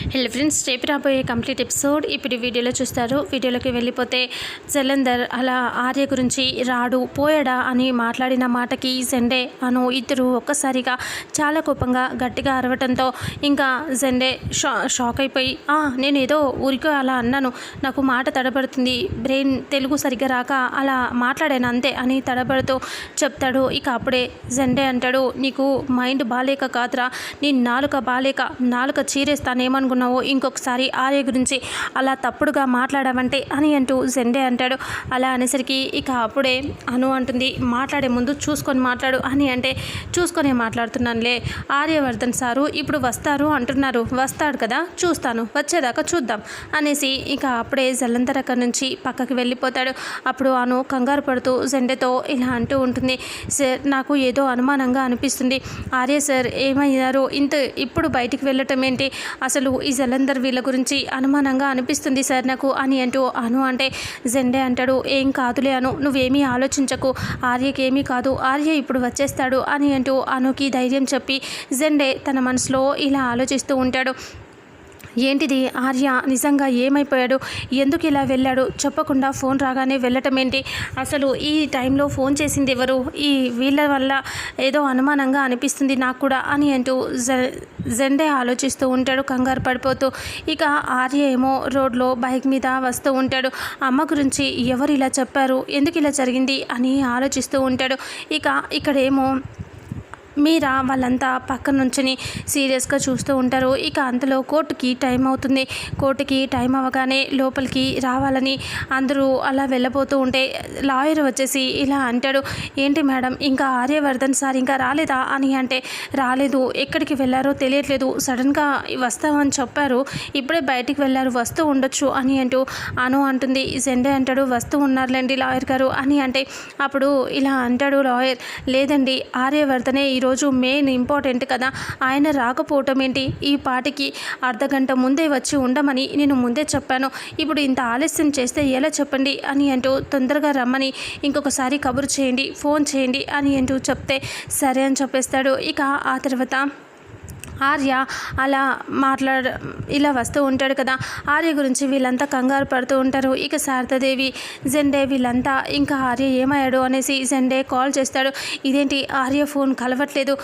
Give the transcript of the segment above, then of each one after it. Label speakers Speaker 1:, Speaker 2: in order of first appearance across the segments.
Speaker 1: Hello friends రేపు రాబోయే complete episode ఇప్పుడు వీడియోలో చూస్తారు. వీడియోలోకి వెళ్ళిపోతే జలంధర్ అలా ఆర్య గురించి రాడు పోయాడా అని మాట్లాడిన మాటకి జెండే అను ఇద్దరు ఒక్కసారిగా చాలా కోపంగా గట్టిగా అరవటంతో ఇంకా జెండే షా షాక్ అయిపోయి నేను ఏదో ఊరికో అలా అన్నాను. నాకు మాట తడబడుతుంది. బ్రెయిన్ తెలుగు సరిగ్గా రాక అలా మాట్లాడాను అంతే అని తడబడుతూ చెప్తాడు. ఇక అప్పుడే జెండే అంటాడు నీకు మైండ్ బాలేక కాదురా. నీ నాలుక బాలేక నాలుక అనుకున్నావో ఇంకొకసారి ఆర్య గురించి అలా తప్పుడుగా మాట్లాడావంటే అని అంటూ జెండే అంటాడు. అలా అనేసరికి ఇక అప్పుడే అను అంటుంది మాట్లాడే ముందు చూసుకొని మాట్లాడు అని అంటే చూసుకొనే మాట్లాడుతున్నానులే. ఆర్యవర్ధన్ సారు ఇప్పుడు వస్తారు అంటున్నారు. వస్తాడు కదా చూస్తాను. వచ్చేదాకా చూద్దాం అనేసి ఇక అప్పుడే జలంధర్ అక్కడి నుంచి పక్కకి వెళ్ళిపోతాడు. అప్పుడు అను కంగారు పడుతూ జెండెతో ఇలా అంటూ ఉంటుంది సార్ నాకు ఏదో అనుమానంగా అనిపిస్తుంది. ఆర్య సార్ ఏమయ్యారు? ఇంత ఇప్పుడు బయటికి వెళ్ళటం ఏంటి? అసలు ఈ జలంధర్ వీళ్ళ గురించి అనుమానంగా అనిపిస్తుంది సార్ నాకు. అని అంటూ అను అంటే జెండే అంటాడు ఏం కాదులే అను నువ్వేమీ ఆలోచించకు ఆర్యకి ఏమీ కాదు ఆర్య ఇప్పుడు వచ్చేస్తాడు అని అంటూ అనుకి ధైర్యం చెప్పి జెండే తన మనసులో ఇలా ఆలోచిస్తూ ఉంటాడు. ఏంటిది? ఆర్య నిజంగా ఏమైపోయాడు? ఎందుకు ఇలా వెళ్ళాడు? చెప్పకుండా ఫోన్ రాగానే వెళ్ళటం ఏంటి అసలు ఈ టైంలో ఫోన్ చేసింది ఎవరు? ఈ వీళ్ళ వల్ల ఏదో అనుమానంగా అనిపిస్తుంది నాకు కూడా అని అంటూ జ- జెండే ఆలోచిస్తూ ఉంటాడు కంగారు పడిపోతూ. ఇక ఆర్య ఏమో రోడ్లో బైక్ మీద వస్తూ ఉంటాడు. అమ్మ గురించి ఎవరు ఇలా చెప్పారు? ఎందుకు ఇలా జరిగింది? అని ఆలోచిస్తూ ఉంటాడు. ఇక ఇక్కడేమో మీరా వాళ్ళంతా పక్కన నుంచుని సీరియస్గా చూస్తూ ఉంటారు. ఇక అంతలో కోర్టుకి టైం అవుతుంది. కోర్టుకి టైం అవ్వగానే లోపలికి రావాలని అందరూ అలా వెళ్ళబోతూ ఉంటే లాయర్ వచ్చేసి ఇలా అంటాడు ఏంటి మేడం ఇంకా ఆర్యవర్ధన్ సార్ ఇంకా రాలేదా? అని అంటే రాలేదు. ఎక్కడికి వెళ్ళారో తెలియట్లేదు. సడన్గా వస్తామని చెప్పారు. ఇప్పుడే బయటికి వెళ్ళారు. వస్తూ ఉండొచ్చు అని అంటూ అను అంటుంది. జెండే అంటాడు. వస్తూ ఉన్నారులేండి లాయర్ గారు అని అంటే అప్పుడు ఇలా అంటాడు లాయర్. లేదండి ఆర్యవర్ధనే ఈరోజు మెయిన్ ఇంపార్టెంట్ కదా. ఆయన రాకపోవటం ఏంటి? ఈ పాటికి అర్ధగంట ముందే వచ్చి ఉండమని నేను ముందే చెప్పాను. ఇప్పుడు ఇంత ఆలస్యం చేస్తే ఎలా చెప్పండి? అని అంటూ తొందరగా రమ్మని ఇంకొకసారి కబురు చేయండి ఫోన్ చేయండి అని అంటూ చెప్తే సరే అని చెప్పేస్తాడు. ఇక ఆ తర్వాత ఆర్య అలా మాట్లాడ ఇలా వస్తూ ఉంటాడు కదా. ఆర్య గురించి వీళ్ళంతా కంగారు పడుతూ ఉంటారు. ఇక శారదాదేవి జెండే వీళ్ళంతా ఇంకా ఆర్య ఏమయ్యాడు అనేసి జెండే కాల్ చేస్తాడు. ఇదేంటి ఆర్య ఫోన్ కలవట్లేదు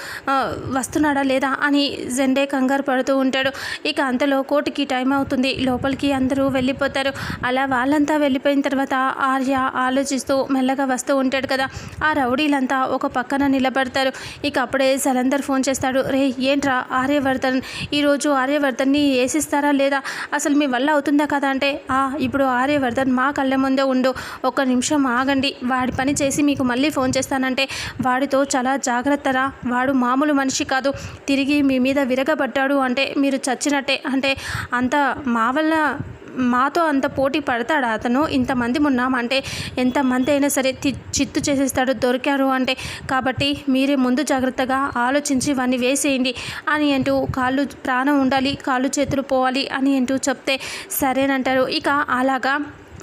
Speaker 1: వస్తున్నాడా లేదా అని జెండే కంగారు పడుతూ ఉంటాడు. ఇక అంతలో కోర్టుకి టైం అవుతుంది. లోపలికి అందరూ వెళ్ళిపోతారు. అలా వాళ్ళంతా వెళ్ళిపోయిన తర్వాత ఆర్య ఆలోచిస్తూ మెల్లగా వస్తూ ఉంటాడు కదా. ఆ రౌడీలంతా ఒక పక్కన నిలబడతారు. ఇక అప్పుడే జలంధర్ ఫోన్ చేస్తాడు. రే ఏంట్రా ఆర్యవర్ధన్ ఈరోజు ఆర్యవర్ధన్ని వేసిస్తారా లేదా? అసలు మీ వల్ల అవుతుందా కదా అంటే ఆ ఇప్పుడు ఆర్యవర్ధన్ మా కళ్ళ ముందే ఉండు ఒక్క నిమిషం ఆగండి. వాడి పని చేసి మీకు మళ్ళీ ఫోన్ చేస్తానంటే వాడితో చాలా జాగ్రత్తరా? వాడు మామూలు మనిషి కాదు. తిరిగి మీ మీద విరగబడ్డాడు అంటే మీరు చచ్చినట్టే. అంటే అంత మా వల్ల మాతో అంత పోటీ పడతాడు అతను? ఇంతమంది ఉన్నామంటే ఎంతమంది అయినా సరే చిత్తు చేసేస్తాడు దొరికారు అంటే కాబట్టి మీరే ముందు జాగ్రత్తగా ఆలోచించి వాడిని వేసేయండి అని అంటూ కాళ్ళు ప్రాణం ఉండాలి కాళ్ళు చేతులు పోవాలి అని అంటూ చెప్తే సరేనంటారు. ఇక అలాగా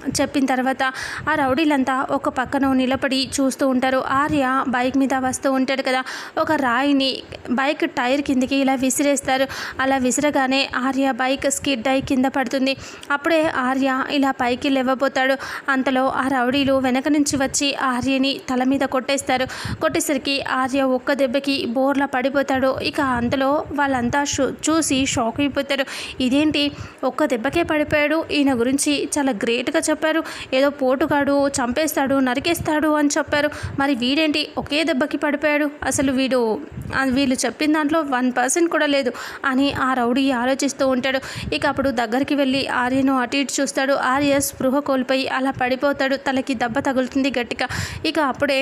Speaker 1: చెప్పిన తర్వాత ఆ రౌడీలంతా ఒక పక్కన నిలబడి చూస్తూ ఉంటారు. ఆర్య బైక్ మీద వస్తూ ఉంటాడు కదా. ఒక రాయిని బైక్ టైర్ కిందకి ఇలా విసిరేస్తారు. అలా విసిరగానే ఆర్య బైక్ స్కిడ్ అయి కింద పడుతుంది. అప్పుడే ఆర్య ఇలా పైకి లేవబోతాడు. అంతలో ఆ రౌడీలు వెనక నుంచి వచ్చి ఆర్యని తల మీద కొట్టేస్తారు. కొట్టేసరికి ఆర్య ఒక్క దెబ్బకి బోర్లా పడిపోతాడు. ఇక అంతలో వాళ్ళంతా షూ చూసి షాక్ అయిపోతారు. ఇదేంటి? ఒక్క దెబ్బకే పడిపోయాడు. ఈయన గురించి చాలా గ్రేట్గా చెప్పారు. ఏదో పోటుగాడు చంపేస్తాడు నరికేస్తాడు అని చెప్పారు. మరి వీడేంటి? ఒకే దెబ్బకి పడిపోయాడు. అసలు వీడు వీళ్ళు చెప్పిన దాంట్లో వన్ పర్సెంట్ కూడా లేదు అని ఆ రౌడీ ఆలోచిస్తూ ఉంటాడు. ఇక అప్పుడు దగ్గరికి వెళ్ళి ఆర్యను అటు ఇటు చూస్తాడు. ఆర్య స్పృహ కోల్పోయి అలా పడిపోతాడు. తలకి దెబ్బ తగులుతుంది గట్టిగా. ఇక అప్పుడే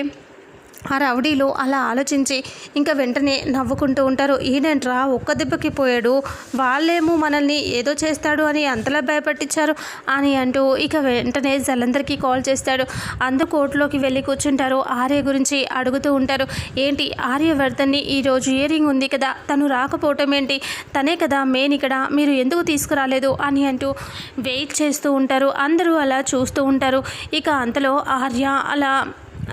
Speaker 1: ఆ రౌడీలు అలా ఆలోచించి ఇంకా వెంటనే నవ్వుకుంటూ ఉంటారు. ఈయనంట్రా ఒక్క దెబ్బకి పోయాడు. వాళ్ళేమో మనల్ని ఏదో చేస్తాడు అని అంతలా భయపట్టించారు అని అంటూ ఇక వెంటనే జలందరికీ కాల్ చేస్తాడు. అందరూ కోర్టులోకి వెళ్ళి కూర్చుంటారు. ఆర్య గురించి అడుగుతూ ఉంటారు. ఏంటి? ఆర్యవర్ధన్ని ఈరోజు ఇయరింగ్ ఉంది కదా. తను రాకపోవటం ఏంటి? తనే కదా మెయిన్ ఇక్కడ. మీరు ఎందుకు తీసుకురాలేదు? అని అంటూ వెయిట్ చేస్తూ ఉంటారు. అందరూ అలా చూస్తూ ఉంటారు. ఇక అంతలో ఆర్య అలా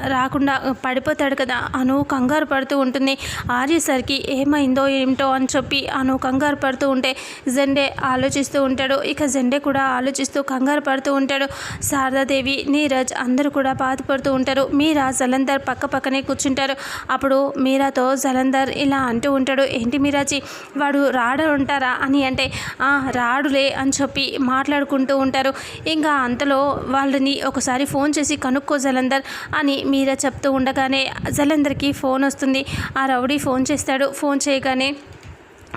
Speaker 1: రాకుండా పడిపోతాడు కదా. అను కంగారు పడుతూ ఉంటుంది. ఆర్యసరికి ఏమైందో ఏమిటో అని చెప్పి అను కంగారు పడుతూ ఉంటే జెండే ఆలోచిస్తూ ఉంటాడు. ఇక జెండే కూడా ఆలోచిస్తూ కంగారు పడుతూ ఉంటాడు. శారదాదేవి నీరజ్ అందరూ కూడా బాధపడుతూ ఉంటారు. మీరా జలంధర్ పక్క పక్కనే కూర్చుంటారు. అప్పుడు మీరాతో జలంధర్ ఇలా అంటూ ఉంటాడు. ఏంటి మీరాజీ వాడు రాడు ఉంటారా? అని అంటే "ఆ, రాడులే అని చెప్పి మాట్లాడుకుంటూ ఉంటారు. ఇంకా అంతలో వాళ్ళని ఒకసారి ఫోన్ చేసి కనుక్కో జలంధర్ అని మీరా చెప్తూ ఉండగానే జలంధర్కి ఫోన్ వస్తుంది. ఆ రౌడీ ఫోన్ చేస్తాడు. ఫోన్ చేయగానే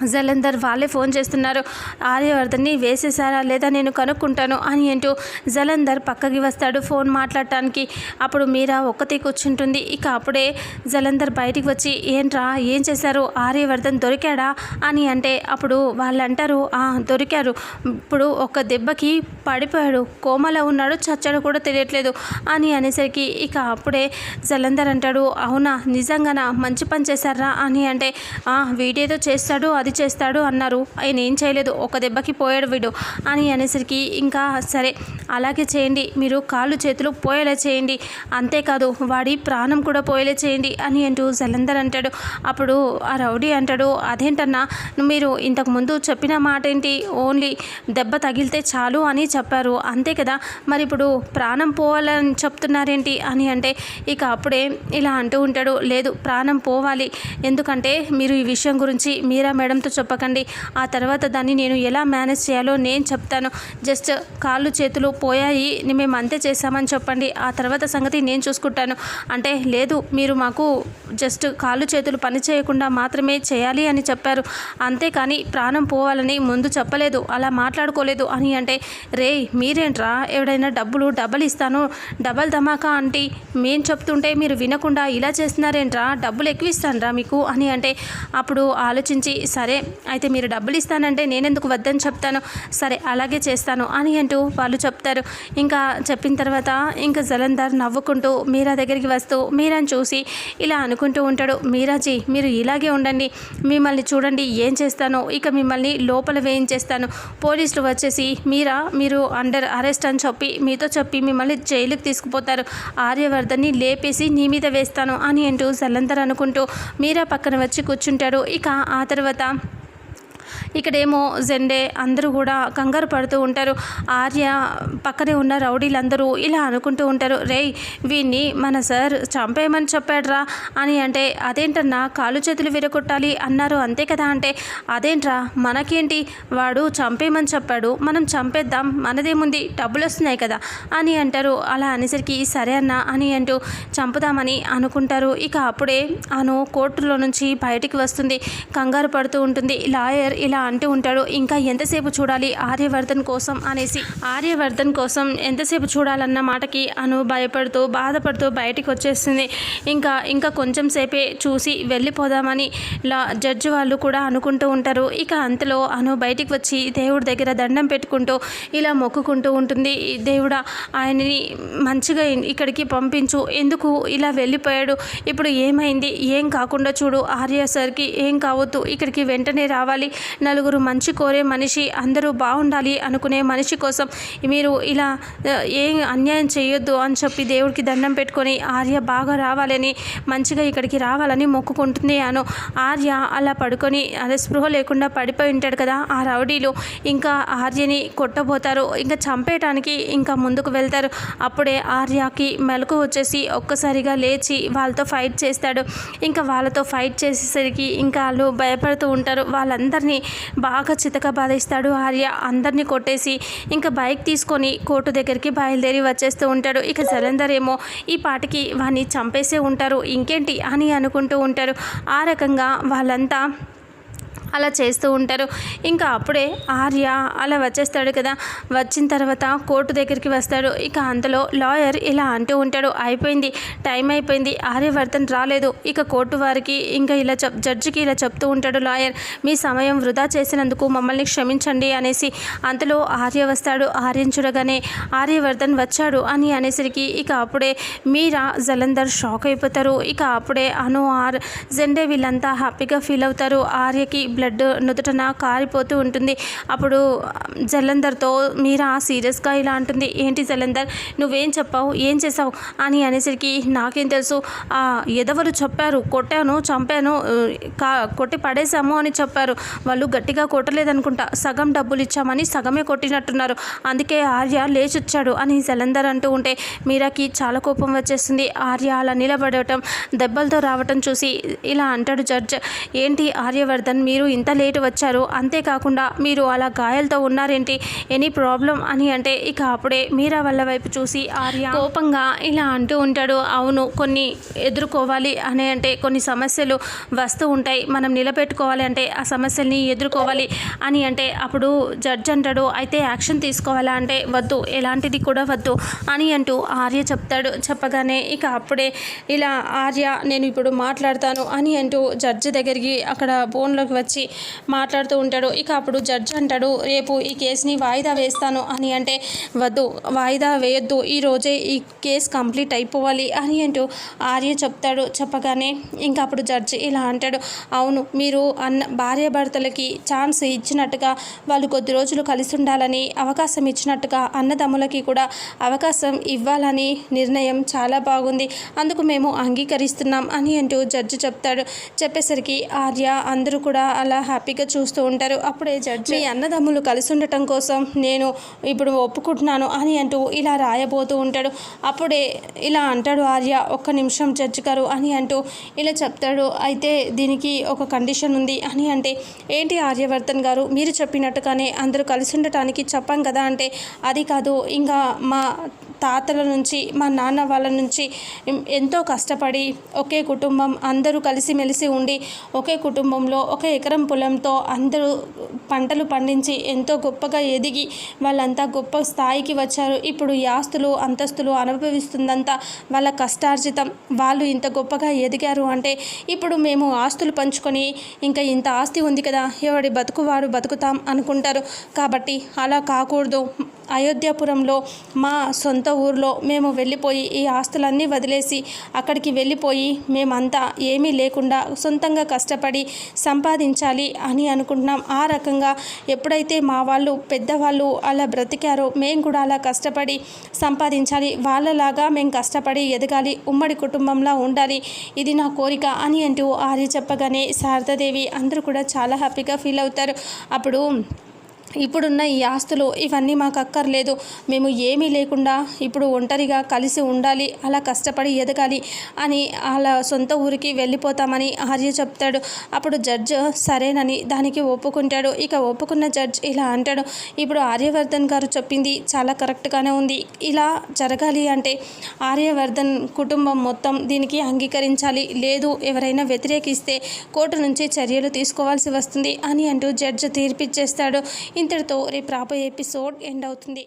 Speaker 1: జలంధర్ వాళ్ళే ఫోన్ చేస్తున్నారు. ఆర్యవర్ధన్ని వేసేసారా లేదా నేను కనుక్కుంటాను అని అంటూ జలంధర్ పక్కకి వస్తాడు ఫోన్ మాట్లాడటానికి. అప్పుడు మీరా ఒక్కతే కూర్చుంటుంది. ఇక అప్పుడే జలంధర్ బయటికి వచ్చి ఏంట్రా ఏం చేశారు? ఆర్యవర్ధన్ దొరికాడా? అని అంటే అప్పుడు వాళ్ళు అంటారు దొరికారు. ఇప్పుడు ఒక దెబ్బకి పడిపోయాడు. కోమలో ఉన్నాడు. చచ్చాడు కూడా తెలియట్లేదు. అని అనేసరికి ఇక అప్పుడే జలంధర్ అంటాడు అవునా నిజంగానా? మంచి పని చేశారా? అని అంటే "ఆ, వీడేదో చేస్తాడు అది చేస్తాడు అన్నారు. ఆయన ఏం చేయలేదు. ఒక దెబ్బకి పోయాడు వీడు. అని అనేసరికి ఇంకా సరే అలాగే చేయండి. మీరు కాళ్ళు చేతులు పోయేలా చేయండి. అంతేకాదు వాడి ప్రాణం కూడా పోయేలా చేయండి అని అంటూ జలంధర్ అంటాడు. అప్పుడు ఆ రౌడీ అంటాడు అదేంటన్నా? మీరు ఇంతకుముందు చెప్పిన మాట ఏంటి ఓన్లీ దెబ్బ తగిలితే చాలు అని చెప్పారు. అంతే కదా? మరి ఇప్పుడు ప్రాణం పోవాలని చెప్తున్నారేంటి? అని అంటే ఇక అప్పుడే ఇలా అంటూ ఉంటాడు. లేదు ప్రాణం పోవాలి. ఎందుకంటే మీరు ఈ విషయం గురించి మీరా మేడం మేడంతో చెప్పకండి. ఆ తర్వాత దాన్ని నేను ఎలా మేనేజ్ చేయాలో నేను చెప్తాను. జస్ట్ కాళ్ళు చేతులు పోయాయి. మేము అంతే చేశామని చెప్పండి. ఆ తర్వాత సంగతి నేను చూసుకుంటాను. అంటే లేదు మీరు మాకు జస్ట్ కాళ్ళు చేతులు పని చేయకుండా మాత్రమే చేయాలి అని చెప్పారు. అంతేకాని ప్రాణం పోవాలని ముందు చెప్పలేదు. అలా మాట్లాడుకోలేదు అని అంటే రే మీరేంట్రా? ఎవడైనా డబ్బులు డబ్బులు ఇస్తాను. డబల్ ధమాకా అంటే మేం చెప్తుంటే మీరు వినకుండా ఇలా చేస్తున్నారేంట్రా? డబ్బులు ఎక్కువ ఇస్తానరా మీకు? అని అంటే అప్పుడు ఆలోచించి సరే అయితే మీరు డబ్బులు ఇస్తానంటే నేనెందుకు వద్దని చెప్తాను? సరే అలాగే చేస్తాను అని అంటూ వాళ్ళు చెప్తారు. ఇంకా చెప్పిన తర్వాత ఇంకా జలంధర్ నవ్వుకుంటూ మీరా దగ్గరికి వస్తూ మీరాని చూసి ఇలా అనుకుంటూ ఉంటాడు. మీరాజీ మీరు ఇలాగే ఉండండి. మిమ్మల్ని చూడండి ఏం చేస్తానో ఇక మిమ్మల్ని లోపల వేయించేస్తాను. పోలీసులు వచ్చేసి మీరా మీరు అండర్ అరెస్ట్ అని చెప్పి మీతో చెప్పి మిమ్మల్ని జైలుకి తీసుకుపోతారు. ఆర్యవర్ధన్ని లేపేసి నీ మీద వేస్తాను అని అంటూ జలంధర్ అనుకుంటూ మీరా పక్కన వచ్చి కూర్చుంటాడు. ఇక ఆ తర్వాత ఇక్కడేమో జెండే అందరూ కూడా కంగారు పడుతూ ఉంటారు. ఆర్య పక్కనే ఉన్న రౌడీలందరూ ఇలా అనుకుంటూ ఉంటారు. రేయ్ వీన్ని మన సార్ చంపేయమని చెప్పాడ్రా అని అంటే అదేంటన్నా కాలు చేతులు విరగొట్టాలి అన్నారు అంతే కదా అంటే అదేంట్రా మనకేంటి? వాడు చంపేయమని చెప్పాడు. మనం చంపేద్దాం. మనదేముంది? డబ్బులు వస్తున్నాయి కదా అని అంటారు. అలా అనేసరికి సరే అన్న అని అంటూ చంపుదామని అనుకుంటారు. ఇక అప్పుడే అను కోర్టులో నుంచి బయటికి వస్తుంది. కంగారు పడుతూ ఉంటుంది. లాయర్ ఇలా అంటూ ఉంటాడు. ఇంకా ఎంతసేపు చూడాలి ఆర్యవర్ధన్ కోసం అనేసి. ఆర్యవర్ధన్ కోసం ఎంతసేపు చూడాలన్న మాటకి అను భయపడుతూ బాధపడుతూ బయటికి వచ్చేస్తుంది. ఇంకా ఇంకా కొంచెం సేపే చూసి వెళ్ళిపోదామని లా జడ్జి వాళ్ళు కూడా అనుకుంటూ ఉంటారు. ఇక అంతలో అను బయటికి వచ్చి దేవుడి దగ్గర దండం పెట్టుకుంటూ ఇలా మొక్కుకుంటూ ఉంటుంది. "ఈ దేవుడా ఆయనని మంచిగా ఇక్కడికి పంపించు. ఎందుకు ఇలా వెళ్ళిపోయాడు? ఇప్పుడు ఏమైంది? ఏం కాకుండా చూడు. ఆర్య సార్కి ఏం కావద్దు. ఇక్కడికి వెంటనే రావాలి. నలుగురు మంచి కోరే మనిషి అందరూ బాగుండాలి అనుకునే మనిషి కోసం మీరు ఇలా ఏం అన్యాయం చేయొద్దు అని చెప్పి దేవుడికి దండం పెట్టుకొని ఆర్య బాగా రావాలని మంచిగా ఇక్కడికి రావాలని మొక్కుకుంటుంది అను. ఆర్య అలా పడుకొని అదే స్పృహ లేకుండా పడిపోయి ఉంటాడు కదా ఆ రౌడీలు. ఇంకా ఆర్యని కొట్టబోతారు. ఇంకా చంపేయటానికి ఇంకా ముందుకు వెళ్తారు. అప్పుడే ఆర్యకి మెలకు వచ్చేసి ఒక్కసారిగా లేచి వాళ్ళతో ఫైట్ చేస్తాడు. ఇంకా వాళ్ళతో ఫైట్ చేసేసరికి ఇంకా వాళ్ళు భయపడుతూ ఉంటారు. వాళ్ళందరినీ బాగా చితక బాధిస్తాడు ఆర్య. అందరినీ కొట్టేసి ఇంకా బైక్ తీసుకొని కోర్టు దగ్గరికి బయలుదేరి వచ్చేస్తూ ఉంటాడు. ఇక జలంధర్ ఏమో ఈ పాటికి వాడిని చంపేసే ఉంటారు. ఇంకేంటి అని అనుకుంటూ ఉంటారు. ఆ రకంగా వాళ్ళంతా అలా చేస్తూ ఉంటారు. ఇంకా అప్పుడే ఆర్య అలా వచ్చేస్తాడు కదా. వచ్చిన తర్వాత కోర్టు దగ్గరికి వస్తాడు. ఇక అంతలో లాయర్ ఇలా అంటూ ఉంటాడు. అయిపోయింది. టైం అయిపోయింది. ఆర్యవర్ధన్ రాలేదు. ఇక కోర్టు వారికి ఇంకా ఇలా చెప్ జడ్జికి ఇలా చెప్తూ ఉంటాడు లాయర్. మీ సమయం వృధా చేసినందుకు మమ్మల్ని క్షమించండి అనేసి అంతలో ఆర్య వస్తాడు. ఆర్యను చూడగానే ఆర్యవర్ధన్ వచ్చాడు అని అనేసరికి ఇక అప్పుడే మీరా జలంధర్ షాక్ అయిపోతారు. ఇక అప్పుడే అను ఆర్ జెండే వీళ్ళంతా హ్యాపీగా ఫీల్ అవుతారు. ఆర్యకి బ్లడ్ నుదుటన కారిపోతూ ఉంటుంది. అప్పుడు జలంధర్తో మీరా సీరియస్గా ఇలా అంటుంది. ఏంటి జలంధర్ నువ్వేం చెప్పావు? ఏం చేసావు అని అనేసరికి నాకేం తెలుసు. ఆ చెప్పారు కొట్టాను చంపాను. కా కొట్టి పడేశాము అని చెప్పారు. వాళ్ళు గట్టిగా కొట్టలేదనుకుంటా. సగం డబ్బులు ఇచ్చామని సగమే కొట్టినట్టున్నారు. అందుకే ఆర్య లేచొచ్చాడు అని జలంధర్ అంటూ ఉంటే మీరాకి చాలా కోపం వచ్చేస్తుంది. ఆర్య అలా నిలబడటం దెబ్బలతో రావటం చూసి ఇలా అంటాడు జడ్జ్. ఏంటి ఆర్యవర్ధన్ మీరు ఇంత లేటు వచ్చారు? అంతేకాకుండా మీరు అలా గాయాలతో ఉన్నారేంటి? ఎనీ ప్రాబ్లం అని అంటే ఇక అప్పుడే మీరా వాళ్ళ వైపు చూసి ఆర్య కోపంగా ఇలా అంటూ ఉంటాడు. అవును కొన్ని ఎదుర్కోవాలి అని అంటే కొన్ని సమస్యలు వస్తూ ఉంటాయి. మనం నిలబెట్టుకోవాలి అంటే ఆ సమస్యల్ని ఎదుర్కోవాలి అని అంటే అప్పుడు జడ్జ్ అంటాడు. అయితే యాక్షన్ తీసుకోవాలా అంటే వద్దు ఎలాంటిది కూడా వద్దు అని అంటూ ఆర్య చెప్తాడు. చెప్పగానే ఇక అప్పుడే ఇలా ఆర్య నేను ఇప్పుడు మాట్లాడతాను అని అంటూ జడ్జి దగ్గరికి అక్కడ ఫోన్లోకి వచ్చి మాట్లాడుతూ ఉంటాడు. ఇక అప్పుడు జడ్జ్ అంటాడు రేపు ఈ కేసుని వాయిదా వేస్తాను అని అంటే వద్దు వాయిదా వేయొద్దు. ఈ రోజే ఈ కేసు కంప్లీట్ అయిపోవాలి అని అంటూ ఆర్య చెప్తాడు చెప్పగానే. ఇంకా అప్పుడు జడ్జి ఇలా అంటాడు అవును మీరు అన్న భార్యాభర్తలకి ఛాన్స్ ఇచ్చినట్టుగా వాళ్ళు కొద్ది రోజులు కలిసి ఉండాలని అవకాశం ఇచ్చినట్టుగా అన్నదమ్ములకి కూడా అవకాశం ఇవ్వాలని నిర్ణయం చాలా బాగుంది. అందుకు మేము అంగీకరిస్తున్నాం అని అంటూ జడ్జి చెప్తాడు. చెప్పేసరికి ఆర్య అందరూ కూడా అలా హ్యాపీగా చూస్తూ ఉంటారు. అప్పుడే జడ్జి అన్నదమ్ములు కలిసి ఉండటం కోసం నేను ఇప్పుడు ఒప్పుకుంటున్నాను అని అంటూ ఇలా రాయబోతూ ఉంటాడు. అప్పుడే ఇలా అంటాడు ఆర్య ఒక్క నిమిషం జడ్జి గారు అని అంటూ ఇలా చెప్తాడు. అయితే దీనికి ఒక కండిషన్ ఉంది అని అంటే ఏంటి ఆర్యవర్ధన్ గారు? మీరు చెప్పినట్టుగానే అందరూ కలిసి ఉండటానికి చెప్పాం కదా అంటే అది కాదు. ఇంకా మా తాతల నుంచి మా నాన్న వాళ్ళ నుంచి ఎంతో కష్టపడి ఒకే కుటుంబం అందరూ కలిసిమెలిసి ఉండి ఒకే కుటుంబంలో ఒక ఎకరం పొలంతో అందరూ పంటలు పండించి ఎంతో గొప్పగా ఎదిగి వాళ్ళంతా గొప్ప స్థాయికి వచ్చారు. ఇప్పుడు ఈ ఆస్తులు అంతస్తులు అనుభవిస్తుందంతా వాళ్ళ కష్టార్జితం వాళ్ళు ఇంత గొప్పగా ఎదిగారు అంటే ఇప్పుడు మేము ఆస్తులు పంచుకొని ఇంకా ఇంత ఆస్తి ఉంది కదా ఎవడి బతుకు వాడు బతుకుతాం అనుకుంటారు. కాబట్టి అలా కాకూడదు. అయోధ్యాపురంలో మా సొంత ఊర్లో మేము వెళ్ళిపోయి ఈ ఆస్తులన్నీ వదిలేసి అక్కడికి వెళ్ళిపోయి మేమంతా ఏమీ లేకుండా సొంతంగా కష్టపడి సంపాదించాలి అని అనుకుంటున్నాం. ఆ రకంగా ఎప్పుడైతే మా వాళ్ళు పెద్దవాళ్ళు అలా బ్రతికారో మేము కూడా అలా కష్టపడి సంపాదించాలి. వాళ్ళలాగా మేము కష్టపడి ఎదగాలి. ఉమ్మడి కుటుంబంలా ఉండాలి. ఇది నా కోరిక అని అంటూ ఆర్య చెప్పగానే శారదాదేవి అందరూ కూడా చాలా హ్యాపీగా ఫీల్ అవుతారు. అప్పుడు ఇప్పుడున్న ఈ ఆస్తులు ఇవన్నీ మాకు అక్కర్లేదు. మేము ఏమీ లేకుండా ఇప్పుడు ఒంటరిగా కలిసి ఉండాలి అలా కష్టపడి ఎదగాలి అని అలా సొంత ఊరికి వెళ్ళిపోతామని ఆర్య చెప్తాడు. అప్పుడు జడ్జ్ సరేనని దానికి ఒప్పుకుంటాడు. ఇక ఒప్పుకున్న జడ్జ్ ఇలా అంటాడు. ఇప్పుడు ఆర్యవర్ధన్ గారు చెప్పింది చాలా కరెక్ట్గానే ఉంది. ఇలా జరగాలి అంటే ఆర్యవర్ధన్ కుటుంబం మొత్తం దీనికి అంగీకరించాలి. లేదు ఎవరైనా వ్యతిరేకిస్తే కోర్టు నుంచి చర్యలు తీసుకోవాల్సి వస్తుంది అని అంటూ జడ్జ్ తీర్పిచ్చేస్తాడు. ఇంతటితో రేపు రాబోయే ఎపిసోడ్ ఎండ్ అవుతుంది.